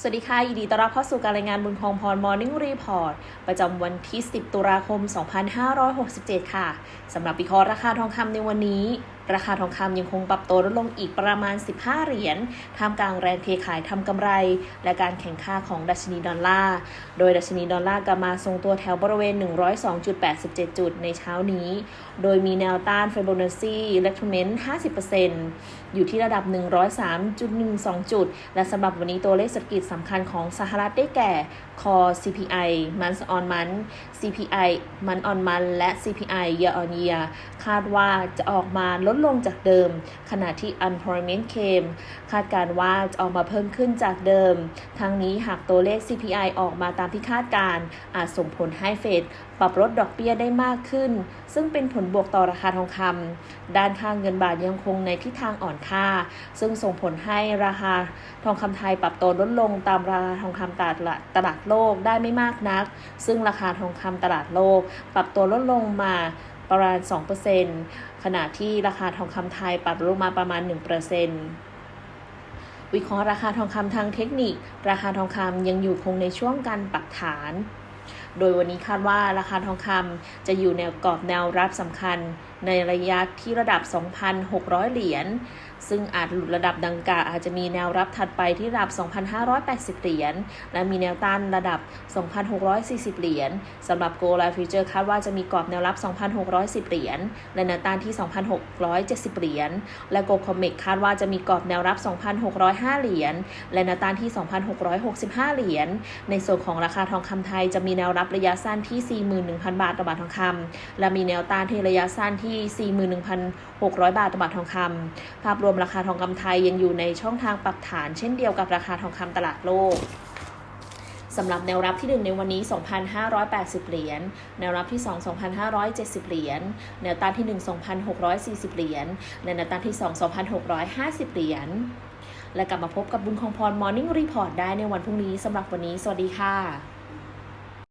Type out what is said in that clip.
สวัสดีค่ะ ยินดีต้อนรับเข้าสู่การรายงานบุญคองพรมอร์นิ่งรีพอร์ตประจำวันที่ 10 ตุลาคม 2567 ค่ะ สำหรับวิเคราะห์ราคาทองคำในวันนี้ ราคาทองคำยังคงปรับตัวลดลงอีกประมาณ 15 เหรียญท่ามกลางแรงเทขายทำกำไร และการแข่งค่าของดัชนีดอลลาร์ โดยดัชนีดอลลาร์กลับมาทรงตัวแถวบริเวณ 102.87 จุดในเช้านี้ โดยมีแนวต้านฟิโบนัชชีเล็กทเมนต์50%อยู่ที่ระดับ 103.12 จุด และสำหรับวันนี้ตัวเลขเศรษฐกิจสำคัญของสหรัฐได้แก่ Core CPI month on month CPI month on month และ CPI year on year คาดว่าจะออกมาลดลงจากเดิม ขณะที่ unemployment claim คาดการว่าจะออกมาเพิ่มขึ้นจากเดิม ทั้งนี้หากตัวเลข CPI ออกมาตามที่คาดการ อาจส่งผลให้เฟดปรับลดดอกเบี้ยได้มากขึ้น ซึ่งเป็นผลบวกต่อราคาทองคำด้านค่างเงินบาทยังคงในทิศทางอ่อนค่า ซึ่งส่งผลให้ราคาทองคำไทยปรับตัวลดลงตามราคาทองคำตลาดตลาดโลกได้ไม่มากนัก ซึ่งราคาทองคำตลาดโลก ปรับตัวลดลงมา ประมาณ 2%ขณะที่ราคาทองคำไทยปรับลงมาประมาณ 1%วิเคราะห์ราคาทองคำทางเทคนิค ราคาทองคำยังอยู่คงในช่วงการปรับฐาน โดยวันนี้คาดว่าราคาทองคำจะอยู่แนวกรอบแนวรับสำคัญในระยะที่ระดับ 2,600 เหรียญ ซึ่งอาจหลุดระดับดังกล่าวอาจจะมีแนวรับถัดไปที่ระดับ 2,580 เหรียญ และมีแนวต้านระดับ 2,640 เหรียญสำหรับ Go Live Future คาดว่าจะมีกรอบแนวรับ 2,610 เหรียญ และแนวต้านที่ 2,670 เหรียญ และ Go Comex คาดว่าจะมีกรอบแนวรับ 2,605 เหรียญ และแนวต้านที่ 2,665 เหรียญ ในส่วนของราคาทองคำไทยจะมีแนวรับระยะสั้นที่ 41,000 บาทต่อบาททองคำและมีแนวต้านที่ระยะสั้นที่ที่ 41,600 บาทต่อบาททองคำภาพรวมราคาทองคำไทยยังอยู่ในช่องทางปรับฐาน เช่นเดียวกับราคาทองคำตลาดโลกสำหรับแนวรับที่ 1 ในวันนี้ 2,580 เหรียญ แนวรับที่ 2 2,570 เหรียญ แนวต้านที่ 1 2,640 เหรียญ และแนวต้านที่ 2 2,650 เหรียญ และกลับมาพบกับบุญคงพร Morning Report ได้ในวันพรุ่งนี้สำหรับวันนี้ สวัสดีค่ะ